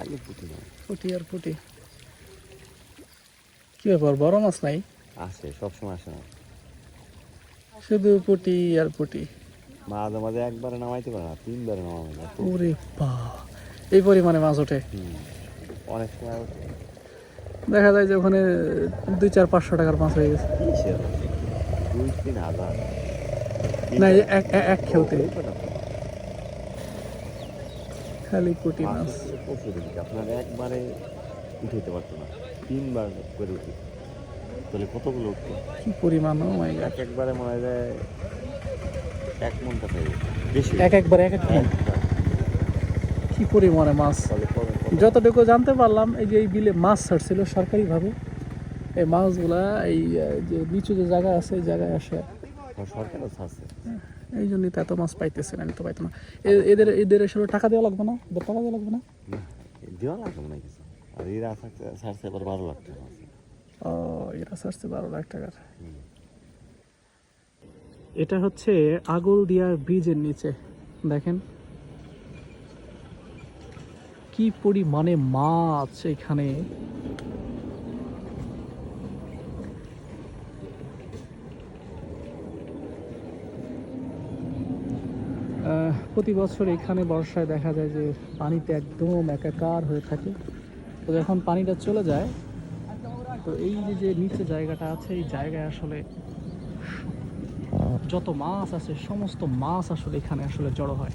খালি পুঁটি মাছ ফুটি আর ফুটি কি ব্যাপার বড় মাছ নাই? আসে সবসময় আসে না। শুধু পুটি আর পুটি। মাঝে মাঝে একবারে নামাইতে পারে না তিনবারে নামাবে না ওরে বা এই পরিমাণে মাছ ওঠে। অনেক সময় দেখা যায় যে ওখানে দুই চার পাঁচশো টাকার মাছ হয়ে গেছে। দুই তিন হাজার। না এক- এক খেলতে। খালি পুটি মাছ। আপনার একবারে উঠাইতে পারতো না। তিনবার করে উঠি। তাহলে কতগুলো উঠতো? কি পরিমাণ ও এক একবারে মনে হয় এক মনটা থাকে বেশি। এক একবার এক এক। কি পরিমাণে মাছ। যতটুকু জানতে পারলাম এই যে এই বিলে মাছ ছাড়ছিল সরকারিভাবে এই মাছগুলা এই যে নিচু যে জায়গা আছে এই জায়গায় আসে। সরকারও ছাড়ছে। এই জন্যই তো এত মাছ পাইতেছে না তো পাইতো না। এদের এদের আসলে টাকা দেওয়া লাগবে না? এদের টাকা দেওয়া লাগবে না? দেওয়া লাগবে না কিছু। আর এরা আবার বারো লাখ টাকা ও এরা ছাড়ছে বারো লাখ টাকার। এটা হচ্ছে আগল দিয়ার ব্রিজের নিচে। দেখেন। কি পরিমাণে মাছ এখানে। প্রতি বছর এখানে বর্ষায় দেখা যায় যে পানিতে একদম একাকার হয়ে থাকে। তো যখন পানিটা চলে যায়, তো এই যে যে নিচে জায়গাটা আছে, এই জায়গায় আসলে যত মাছ আছে, সমস্ত মাছ আসলে এখানে আসলে জড়ো হয়।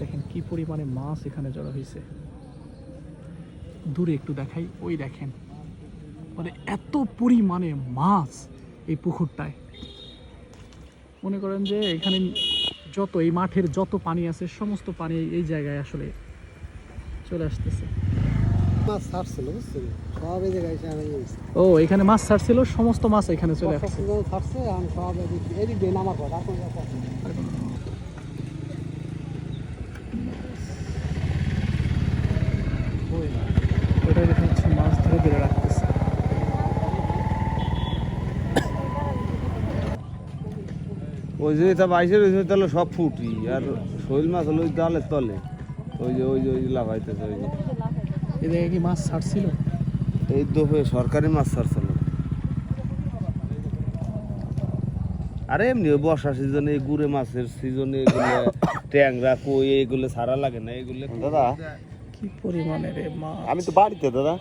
দেখেন কি পরিমাণে মাছ এখানে জড়ো হয়েছে দূরে একটু দেখাই, ওই দেখেন। মানে এত পরিমাণে মাছ এই পুকুরটায়। মনে করেন যে এখানে যত এই মাঠের যত পানি আছে সমস্ত পানি এই- জায়গায় আসলে চলে আসতেছে। মাছ ছাড়ছিল বুঝছেন? সব এই জায়গায় এসে ও এখানে মাছ ছাড়ছিল সমস্ত মাছ এখানে চলে আসছে ছাড়ছে আমি সব এদিকে এদিক দিয়ে নামার পর এখন ওই যে তা বাইশের ওই তাহলে সব ফুটি আর শৈল মাছ হলো ওই জালের তলে। ওই যে ওই যে ওই যে লাফাইতেছে ওই যে। কি মাছ ছাড়ছিল? এই তো হয়ে সরকারি মাছ ছাড়ছিল। আরে এমনি ওই বর্ষা সিজনে এই গুড়ে মাছের সিজনে এগুলো ট্যাংরা কই এগুলো সারা লাগে না এগুলো। দাদা? কি পরিমাণে রে মাছ? আমি তো বাড়িতে দাদা।